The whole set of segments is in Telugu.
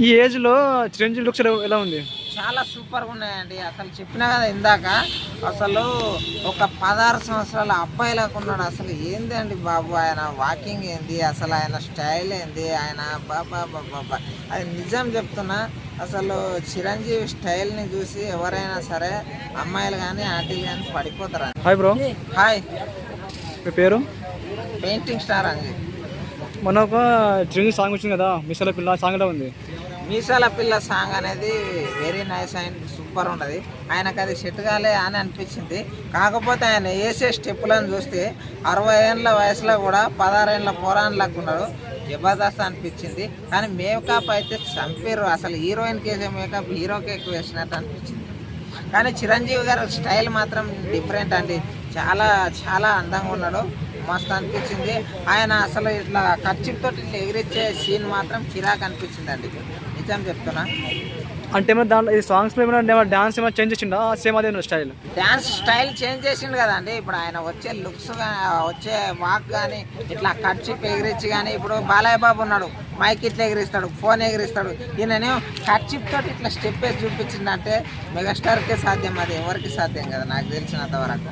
ఈ ఏజ్లో చిరంజీవి లుక్స్ ఎలా- ఉంది? చాలా సూపర్గా ఉన్నాయండి. అసలు చెప్పినా కదా ఇందాక అసలు ఒక పదహారు సంవత్సరాల అబ్బాయిలాగా ఉన్నాడు. అసలు ఏంది అండి బాబు? ఆయన వాకింగ్ ఏంది? అసలు ఆయన స్టైల్ ఏంది? ఆయన బాబా బాబా అది నిజం చెప్తున్నా అసలు చిరంజీవి స్టైల్ని చూసి ఎవరైనా సరే అమ్మాయిలు కానీ ఆంటీలు కానీ పడిపోతారు? Hi bro. హాయ్. మీ పేరు? పెయింటింగ్ స్టార్ అండి. మొన్న ఒక చిరంజీవి సాంగ్ వచ్చింది కదా మిస్సల పిల్ల సాంగ్ ఎలా ఉంది? మీసాల పిల్ల సాంగ్ అనేది వెరీ నైస్ అండ్ సూపర్ ఉన్నది. ఆయనకు అది సెట్ కాలే అని అనిపించింది. కాకపోతే ఆయన వేసే స్టెప్పులను చూస్తే అరవై ఏళ్ళ వయసులో కూడా పదహారేళ్ళ పోరాన్లకు ఉన్నాడు. జబర్దస్త్ అనిపించింది. కానీ మేకప్ అయితే చంపారు అసలు హీరోయిన్కి వేసే మేకప్ హీరోకి ఎక్కువ వేసినట్టు అనిపించింది. కానీ చిరంజీవి గారు స్టైల్ మాత్రం డిఫరెంట్ అండి. చాలా చాలా అందంగా ఉన్నాడు. మస్తు అనిపించింది. ఆయన అసలు ఇట్లా ఖర్చుతో ఇట్లా ఎగిరిచ్చే సీన్ మాత్రం చిరాకు అనిపించింది నిజం చెప్తున్నా. అంటే ఏమైనా దాంట్లో ఈ సాంగ్స్ ఏమైనా డాన్స్ ఏమైనా చేంజ్ చేసిండా? సేమ్ అదే స్టైల్ డ్యాన్స్ స్టైల్ చేంజ్ చేసిండు కదండి. ఇప్పుడు ఆయన వచ్చే లుక్స్ వచ్చే వాక్ కానీ ఇట్లా ఖర్చు ఎగిరించి కానీ ఇప్పుడు బాలయ్య బాబు ఉన్నాడు. మైక్ ఇట్లా ఎగిరిస్తాడు ఫోన్ ఎగిరిస్తాడు. ఈయననే ఖర్చిప్ తోటి ఇట్లా స్టెప్ వేసి చూపించిందంటే మెగాస్టార్కే సాధ్యం అది ఎవరికి సాధ్యం కదా? నాకు తెలిసినంత వరకు.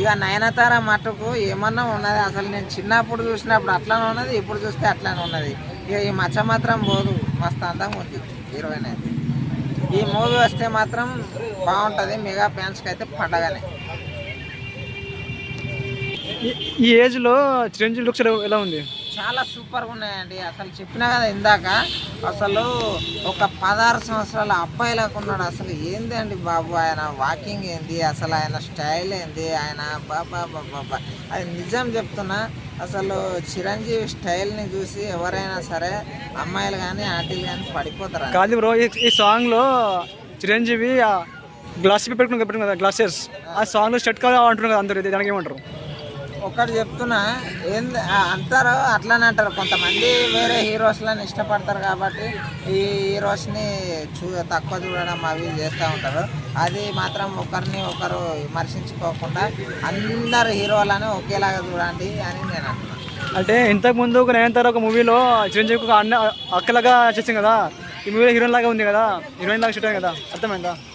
ఇక నయనతార మటుకు ఏమన్నా ఉన్నది. అసలు నేను చిన్నప్పుడు చూసినప్పుడు అట్లానే ఉన్నది ఇప్పుడు చూస్తే అట్లానే ఉన్నది. ఇక ఈ మచ్చ మాత్రం పోదు. మస్తు అందంగా ఉంది హీరోయిన్. అయితే ఈ మూవీ వస్తే మాత్రం బాగుంటుంది. మెగా ఫ్యాన్స్కి అయితే పండగనే. ఈ- ఏజ్లో చిరంజీవి లుక్స్ ఎలా ఉంది? చాలా సూపర్గా ఉన్నాయండి. అసలు చెప్పినా కదా ఇందాక అసలు ఒక పదహారు సంవత్సరాల అబ్బాయిలాగా ఉన్నాడు. అసలు ఏంది అండి బాబు? ఆయన వాకింగ్ ఏంది? అసలు ఆయన స్టైల్ ఏంది? ఆయన బాబా బాబా అది నిజం చెప్తున్నా అసలు చిరంజీవి స్టైల్ని చూసి ఎవరైనా సరే అమ్మాయిలు కానీ ఆంటీలు కానీ పడిపోతారు? కాదు బ్రో ఈ సాంగ్లో చిరంజీవి గ్లాస్ పెట్టుకుని పెట్టుకుని కదా గ్లాసెస్. ఆ సాంగ్లో షర్ట్ కావాలి అంటున్నారు కదా అందరు ఇది దానికి ఏమంటారు? ఒకటి చెప్తున్నా ఏంది అంటారు అట్లానే అంటారు. కొంతమంది వేరే హీరోస్లను ఇష్టపడతారు కాబట్టి ఈ హీరోస్ని చూ తక్కువ చూడడం అవి చేస్తూ ఉంటారు. అది మాత్రం ఒకరిని ఒకరు విమర్శించుకోకుండా అందరు హీరోలను ఒకేలాగా చూడండి అని నేను అంటున్నాను అంటే ఇంతకు ముందు ఒక నయనతార ఒక మూవీలో చిరంజీవి అన్న అక్కలాగా చేసింది కదా? ఈ మూవీలో హీరోయిన్ లాగా ఉంది కదా? హీరోయిన్ లాగా షూట్ కదా? అర్థమైందా?